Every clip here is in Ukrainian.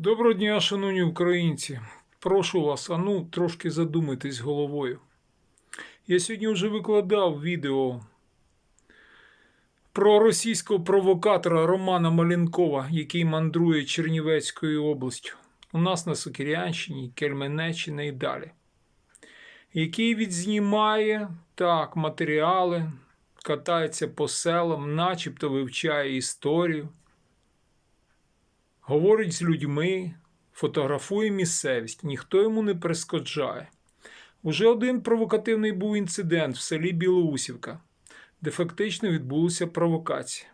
Доброго дня, шановні українці. Прошу вас, а ну трошки задумайтесь головою. Я сьогодні вже викладав відео про російського провокатора Романа Малінкова, який мандрує Чернівецькою областю. У нас на Сокирянщині, Кельменеччині і далі. Який відзнімає так матеріали, катається по селам, начебто вивчає історію говорить з людьми, фотографує місцевість, ніхто йому не перешкоджає. Уже один провокативний був інцидент в селі Білоусівка, де фактично відбулася провокація.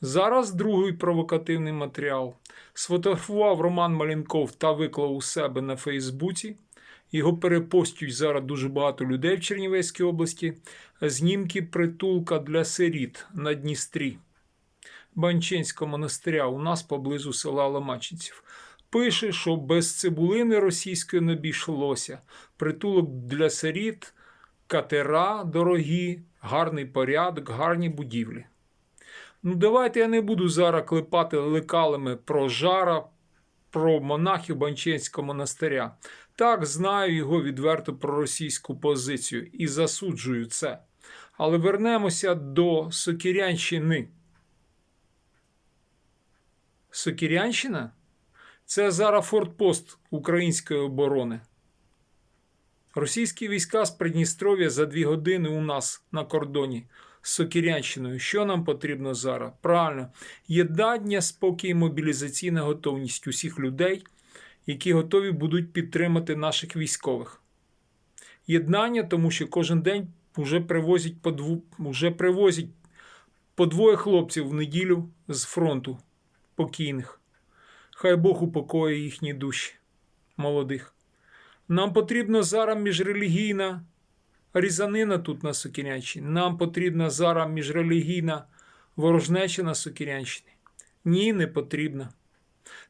Зараз другий провокативний матеріал сфотографував Роман Малінков та виклав у себе на Фейсбуці. Його перепостюють зараз дуже багато людей в Чернівецькій області. Знімки притулка для сиріт на Дністрі. Банчинського монастиря у нас поблизу села Ломачинців. Пише, що без цибулини російської не обійшлося. Притулок для сиріт, катера дорогі, гарний порядок, гарні будівлі. Ну, давайте я не буду зараз клепати лекалами про жара, про монахів Банчинського монастиря. Так, знаю його відверто проросійську позицію і засуджую це. Але вернемося до Сокірянщини. Сокірянщина це зараз фортпост української оборони. Російські війська з Придністров'я за дві години у нас на кордоні з Сокірянщиною. Що нам потрібно зараз? Правильно, єднання, спокій, мобілізаційна готовність усіх людей, які готові будуть підтримати наших військових. Єднання, тому що кожен день вже привозять по, дву, вже привозять по двоє хлопців в неділю з фронту покійних. Хай Бог упокоїть їхні душі молодих. Нам потрібна зараз міжрелігійна різанина тут на Сокірянщині. Нам потрібна зараз міжрелігійна ворожнеча на Сокірянщині. Ні, не потрібна.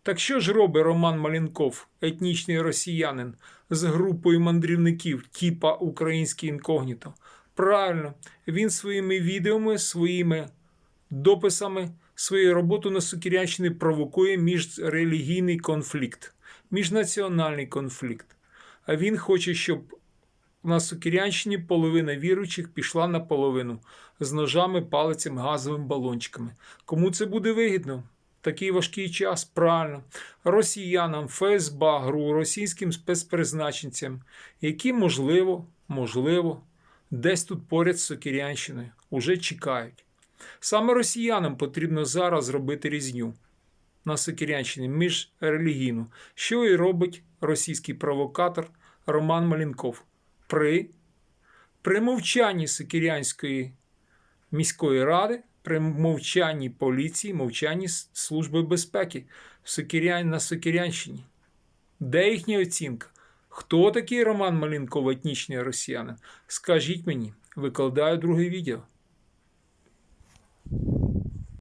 Так що ж робить Роман Малінков, етнічний росіянин, з групою мандрівників, типа український інкогніто? Правильно, він своїми відеоми, своїми дописами свою роботу на Сокірянщині провокує міжрелігійний конфлікт, міжнаціональний конфлікт. А він хоче, щоб на Сокірянщині половина віруючих пішла наполовину з ножами, палицями, газовими балончиками. Кому це буде вигідно? Такий важкий час, правильно, росіянам, ФСБ, ГРУ, російським спецпризначенцям, які, можливо, можливо, десь тут поряд з Сокірянщиною уже чекають. Саме росіянам потрібно зараз зробити різню на Сокірянщині міжрелігійну, що і робить російський провокатор Роман Малінков при, при мовчанні Сокірянської міської ради, при мовчанні поліції, мовчанні Служби безпеки на Сокірянщині. Де їхня оцінка? Хто такий Роман Малінков, етнічний росіянин? Скажіть мені, викладаю друге відео.